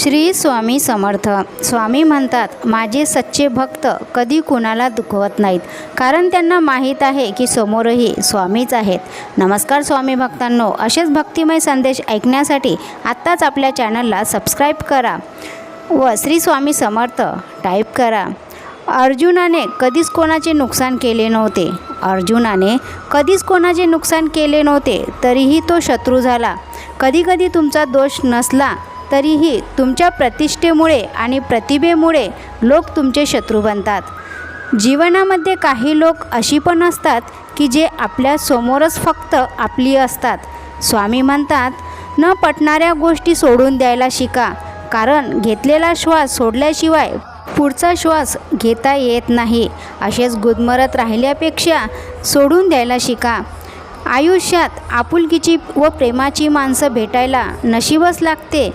श्री स्वामी समर्थ. स्वामी म्हणतात माझे सच्चे भक्त कधी कुणाला दुखवत नाहीत. कारण त्यांना माहीत आहे की समोरही स्वामीच आहेत. नमस्कार स्वामी भक्तांनो. असेच भक्तिमय संदेश ऐकण्यासाठी आत्ताच आपल्या चॅनलला सबस्क्राईब करा व श्री स्वामी समर्थ टाईप करा. अर्जुनाने कधीच कोणाचे नुकसान केले नव्हते. अर्जुनाने कधीच कोणाचे नुकसान केले नव्हते तरीही तो शत्रू झाला. कधीकधी तुमचा दोष नसला तरीही तुमच्या प्रतिष्ठेमुळे आणि प्रतिभेमुळे लोक तुमचे शत्रू बनतात. जीवनामध्ये काही लोक अशी पण असतात की जे आपल्या समोरच फक्त आपली असतात. स्वामी म्हणतात न पटणाऱ्या गोष्टी सोडून द्यायला शिका कारण घेतलेला श्वास सोडल्याशिवाय पुढचा श्वास घेता येत नाही. असेच गुदमरत राहिल्यापेक्षा सोडून द्यायला शिका. आयुष्यात आपुलकीची व प्रेमाची माणसं भेटायला नशीबच लागते.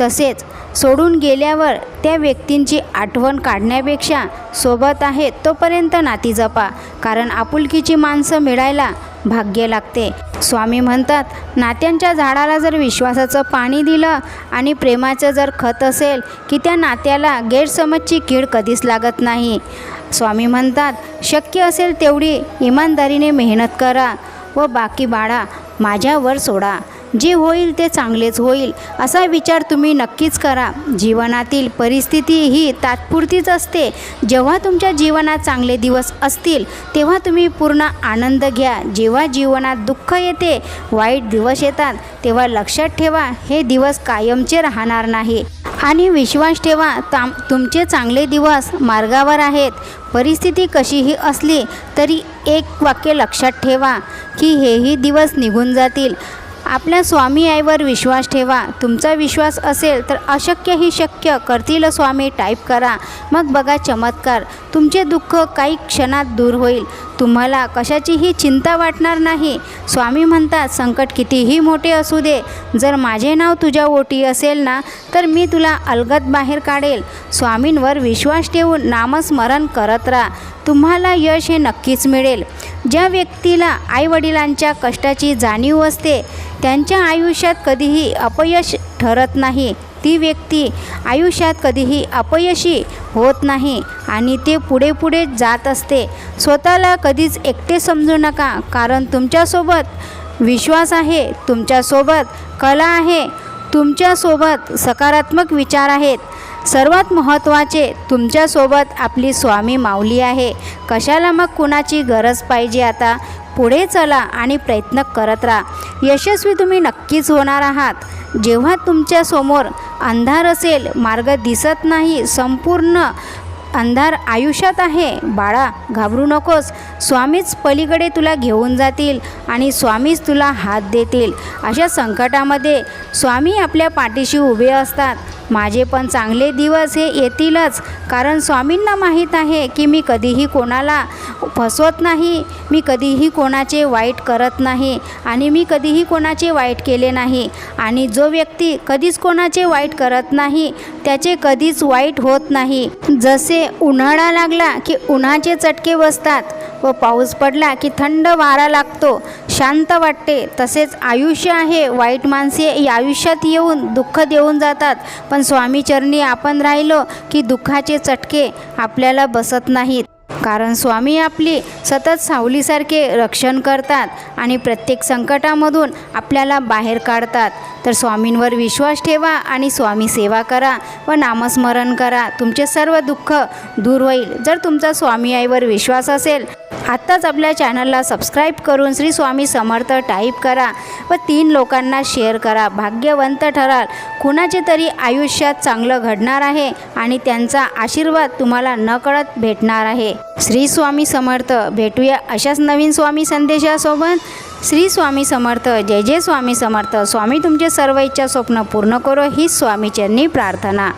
तसेच सोडून गेल्यावर त्या व्यक्तींची आठवण काढण्यापेक्षा सोबत आहे तोपर्यंत नाती जपा कारण आपुलकीची माणसं मिळायला भाग्य लागते. स्वामी म्हणतात नात्यांच्या झाडाला जर विश्वासाचं पाणी दिलं आणि प्रेमाचं जर खत असेल की त्या नात्याला गैरसमजची कीड कधीच लागत नाही. स्वामी म्हणतात शक्य असेल तेवढी इमानदारीने मेहनत करा व बाकी बाळा माझ्यावर सोडा. जे होईल ते चांगलेच होईल असा विचार तुम्ही नक्कीच करा. जीवनातील परिस्थिती ही तात्पुरतीच असते. जेव्हा तुमच्या जीवनात चांगले दिवस असतील तेव्हा तुम्ही पूर्ण आनंद घ्या. जेव्हा जीवनात दुःख येते वाईट दिवस येतात तेव्हा लक्षात ठेवा हे दिवस कायमचे राहणार नाही. आणि विश्वास ठेवा ताम तुमचे चांगले दिवस मार्गावर आहेत. परिस्थिती कशीही असली तरी एक वाक्य लक्षात ठेवा की हेही दिवस निघून जातील. आपल्या स्वामी आईवर विश्वास ठेवा. तुमचा विश्वास असेल तर अशक्यही शक्य. करतील स्वामी टाईप करा. मग बघा चमत्कार. तुमचे दुःख काही क्षणात दूर होईल. तुम्हाला कशाचीही चिंता वाटणार नाही. स्वामी म्हणतात संकट कितीही मोठे असू दे जर माझे नाव तुझ्या ओटी असेल ना तर मी तुला अलगत बाहेर काढेल. स्वामींवर विश्वास ठेवून नामस्मरण करत राहा. तुम्हाला यश हे नक्कीच मिळेल. ज्या व्यक्तीला आईवडिलांच्या कष्टाची जाणीव असते त्यांच्या आयुष्यात कधीही अपयश ठरत नाही. ती व्यक्ती आयुष्यात कधीही अपयशी होत नाही आणि ते पुढे पुढे जात असते. स्वतःला कधीच एकटे समजू नका कारण तुमच्यासोबत विश्वास आहे तुमच्यासोबत कला आहे तुमच्यासोबत सकारात्मक विचार आहेत. सर्वात महत्त्वाचे तुमच्यासोबत आपली स्वामी माऊली आहे. कशाला मग कुणाची गरज पाहिजे आता? पुढे चला आणि प्रयत्न करत राहा. यशस्वी तुम्ही नक्कीच होणार आहात. जेव्हा तुमच्यासमोर अंधार असेल मार्ग दिसत नाही संपूर्ण अंधार आयुष्यात आहे. बाळा घाबरू नकोस. स्वामीच पलीकडे तुला घेऊन जातील आणि स्वामीच तुला हात देतील. अशा संकटामध्ये स्वामी आपल्या पाठीशी उभे असतात. माझे पण चांगले दिवस हे येतीलच. कारण स्वामींना माहीत आहे की मी कधीही कोणाला फसवत नाही मी कधीही कोणाचे वाईट करत नाही आणि मी कधीही कोणाचे वाईट केले नाही. आणि जो व्यक्ती कधीच कोणाचे वाईट करत नाही त्याचे कधीच वाईट होत नाही. जसे उन्हाळा लागला की उन्हाचे चटके बसतात व पाऊस पडला की थंड वारा लागतो. शांत वाटते. तसेच आयुष्य आहे. वाईट माणसे या आयुष्यात येऊन दुःख देऊन जातात. पण स्वामीचरणी आपण राहिलो की दुःखाचे चटके आपल्याला बसत नाहीत. कारण स्वामी आपली सतत सावलीसारखे रक्षण करतात आणि प्रत्येक संकटामधून आपल्याला बाहेर काढतात. तर स्वामींवर विश्वास ठेवा आणि स्वामी सेवा करा व नामस्मरण करा. तुमचे सर्व दुःख दूर होईल. जर तुमचा स्वामी आईवर विश्वास असेल आत्ताच आपल्या चॅनलला सबस्क्राईब करून श्री स्वामी समर्थ टाईप करा व तीन लोकांना शेअर करा. भाग्यवंत ठराल. कुणाचे तरी आयुष्यात चांगलं घडणार आहे आणि त्यांचा आशीर्वाद तुम्हाला नकळत भेटणार आहे. श्री स्वामी समर्थ. भेटूया अशाच नवीन स्वामी संदेशासोबत. श्री स्वामी समर्थ जय जय स्वामी समर्थ. स्वामी तुमचे सर्व इच्छा स्वप्न पूर्ण करो. हीच स्वामीचरणी प्रार्थना.